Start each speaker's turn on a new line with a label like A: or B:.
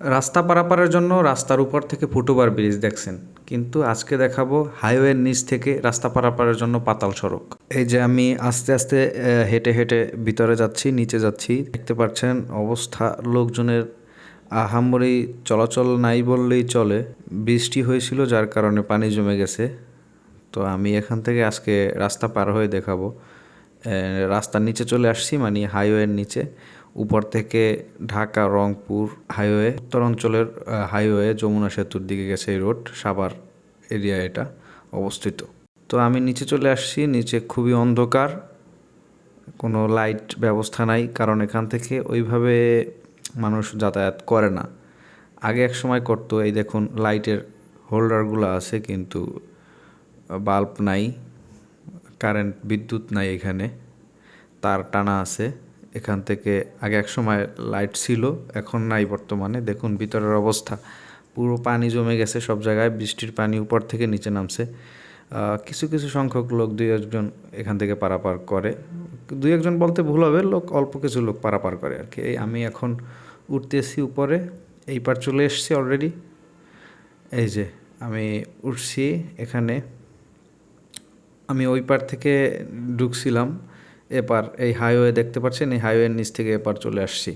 A: রাস্তা পারাপারের জন্য রাস্তার উপর থেকে ফুটওভার ব্রিজ দেখছেন। কিন্তু আজকে দেখাবো হাইওয়ের নিচ থেকে রাস্তা পারাপারের জন্য পাতাল সড়ক। এই যে আমি আস্তে আস্তে হেঁটে হেঁটে ভিতরে যাচ্ছি, নিচে যাচ্ছি, দেখতে পাচ্ছেন অবস্থা। লোকজনের আহামরি চলাচল নাই বললেই চলে। বৃষ্টি হয়েছিল, যার কারণে পানি জমে গেছে। তো আমি এখান থেকে আজকে রাস্তা পার হয়ে দেখাবো। রাস্তার নিচে চলে আসছি মানে হাইওয়ের নিচে। উপর থেকে ঢাকা, রংপুর হাইওয়ে, উত্তর অঞ্চলের হাইওয়ে যমুনা সেতুর দিকে গেছে এই রোড, সাভার এরিয়া এটা অবস্থিত। তো আমি নিচে চলে আসছি, নিচে খুবই অন্ধকার, কোনো লাইট ব্যবস্থা নাই, কারণ এখান থেকে ওইভাবে মানুষ যাতায়াত করে না। আগে এক সময় করতো, এই দেখুন লাইটের হোল্ডারগুলো আছে, কিন্তু বাল্ব নাই, কারেন্ট, বিদ্যুৎ নাই এখানে, তার টানা আছে। এখান থেকে আগে এক সময় লাইট ছিল, এখন নাই বর্তমানে। দেখুন ভিতরের অবস্থা। পুরো পানি জমে গেছে সব জায়গায়, বৃষ্টির পানি উপর থেকে নিচে নামছে। কিছু কিছু সংখ্যক লোক দুই একজন এখান থেকে পারাপার করে। দুই একজন বলতে ভুল হবে, লোক অল্প কিছু লোক পারাপার করে আর কি। এই আমি এখন উঠতেছি উপরে এই পার চলে এসেছি অলরেডি এই যে, আমি উঠছি এখানে। আমি ওই পার থেকে ঢুকছিলাম। এপার এই হাইওয়ে দেখতে পাচ্ছেন এই হাইওয়ের নিচ থেকে এপার চলে আসছি।